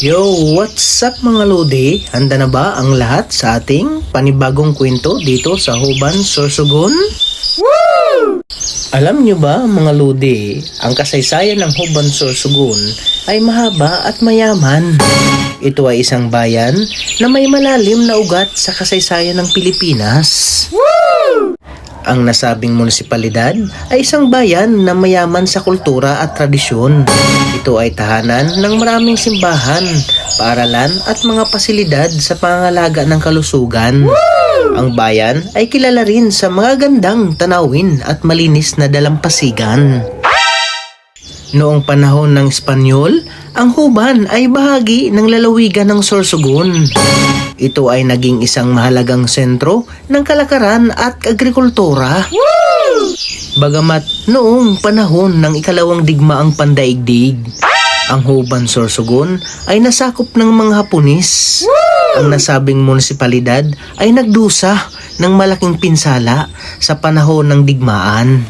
Yo, what's up mga Lodi? Handa na ba ang lahat sa ating panibagong kwento dito sa Huban, Sorsogon? Alam nyo ba mga Lodi, ang kasaysayan ng Huban, Sorsogon ay mahaba at mayaman. Ito ay isang bayan na may malalim na ugat sa kasaysayan ng Pilipinas. Ang nasabing munisipalidad ay isang bayan na mayaman sa kultura at tradisyon. Ito ay tahanan ng maraming simbahan, paaralan at mga pasilidad sa pangangalaga ng kalusugan. Ang bayan ay kilala rin sa mga gandang tanawin at malinis na dalampasigan. Noong panahon ng Espanyol, ang Huban ay bahagi ng lalawigan ng Sorsogon. Ito ay naging isang mahalagang sentro ng kalakaran at agrikultura. Bagamat noong panahon ng ikalawang digmaang pandaigdig, ang Huban Sorsogon ay nasakop ng mga Haponis. Ang nasabing munisipalidad ay nagdusa ng malaking pinsala sa panahon ng digmaan.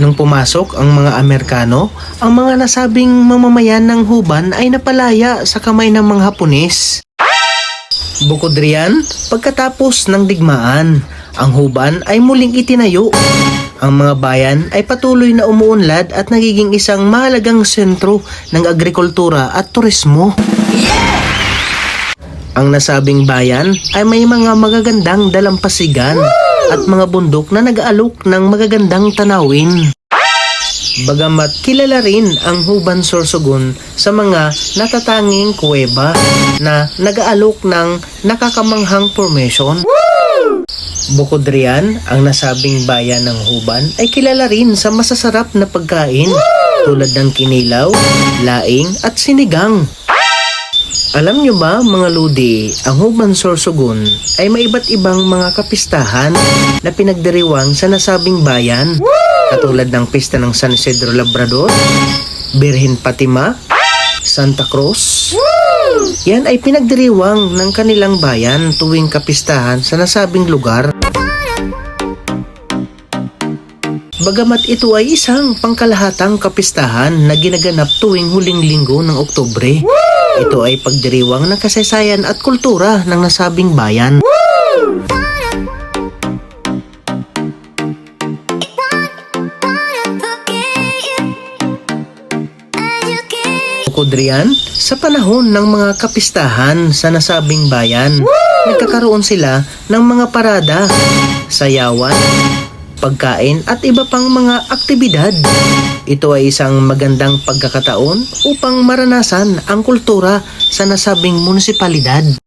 Nung pumasok ang mga Amerikano, ang mga nasabing mamamayan ng Huban ay napalaya sa kamay ng mga Hapones. Bukod riyan, pagkatapos ng digmaan, ang Huban ay muling itinayo. Ang mga bayan ay patuloy na umuunlad at nagiging isang mahalagang sentro ng agrikultura at turismo. Ang nasabing bayan ay may mga magagandang dalampasigan at mga bundok na nag-aalok ng magagandang tanawin. Bagamat kilala rin ang Huban Sorsogon sa mga natatanging kuweba na nag-aalok ng nakakamanghang formation. Bukod riyan, ang nasabing bayan ng Huban ay kilala rin sa masasarap na pagkain tulad ng kinilaw, laing at sinigang. Alam nyo ba mga ludi, ang Huban Sorsogon ay may iba't ibang mga kapistahan na pinagdiriwang sa nasabing bayan katulad ng pista ng San Isidro Labrador, Birhen Fatima, Santa Cruz. Yan ay pinagdiriwang ng kanilang bayan tuwing kapistahan sa nasabing lugar. Bagamat ito ay isang pangkalahatang kapistahan na ginaganap tuwing huling linggo ng Oktubre. Ito ay pagdiriwang ng kasaysayan at kultura ng nasabing bayan. Bukod riyan, sa panahon ng mga kapistahan sa nasabing bayan, nagkakaroon sila ng mga parada, sayawan, pagkain at iba pang mga aktibidad. Ito ay isang magandang pagkakataon upang maranasan ang kultura sa nasabing munisipalidad.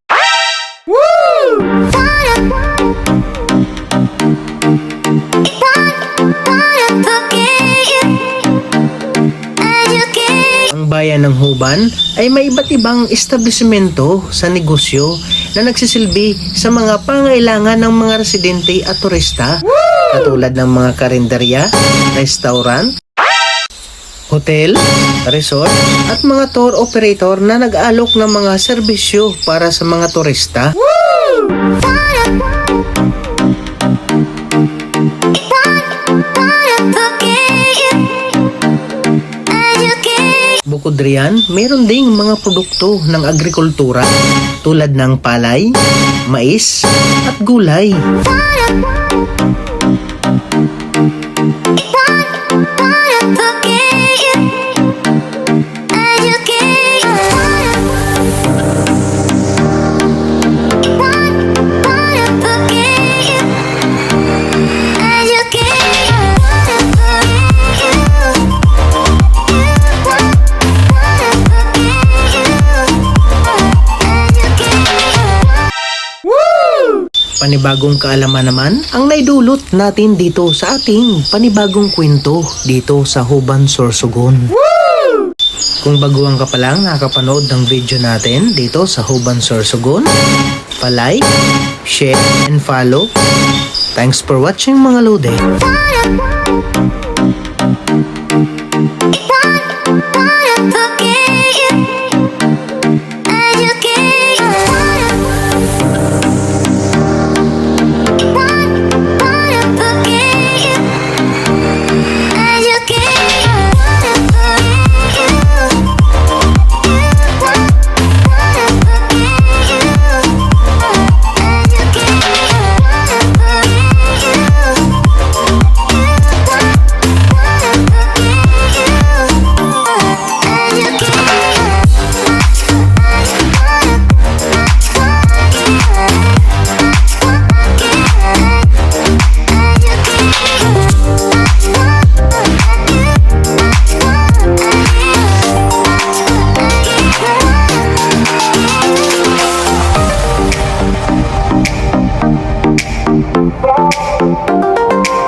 Ng Huban ay may iba't ibang establishmento sa negosyo na nagsisilbi sa mga pangailangan ng mga residente at turista. Katulad ng mga karinderya, restaurant, hotel, resort at mga tour operator na nag-aalok ng mga serbisyo para sa mga turista. Bukod meron ding mga produkto ng agrikultura tulad ng palay, mais at gulay. Panibagong kaalaman naman ang naidulot natin dito sa ating panibagong kwento dito sa Huban Sorsogon. Kung baguhan ka pa lang nakapanood ng video natin dito sa Huban Sorsogon, palike, share, and follow. Thanks for watching mga lode.